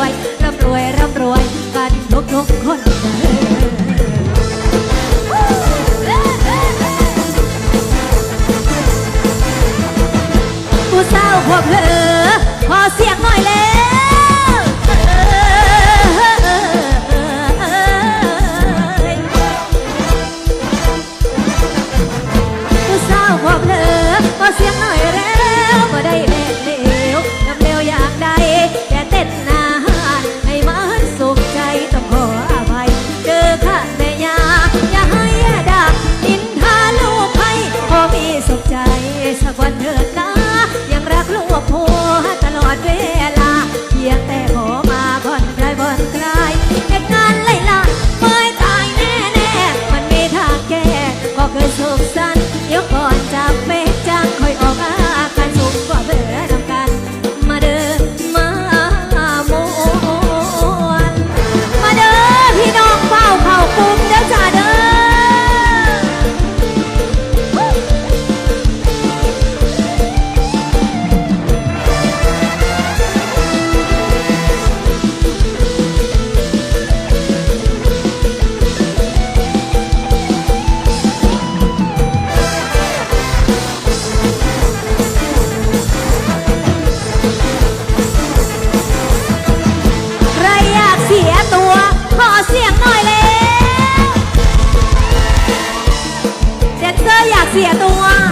วยร่ำรวยร่ำรวยกันทุกทุกคนเด้อผู้สาวขวบเลย 别动啊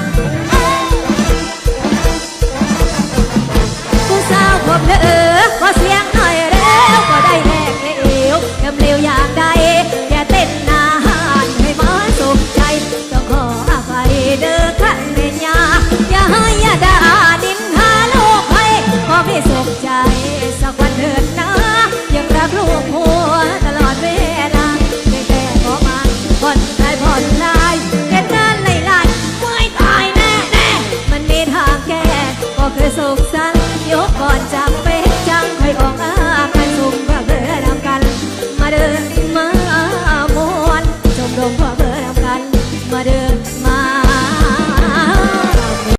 ของอาคันสุขเพื่อเพื่อนำกัน มาเดิน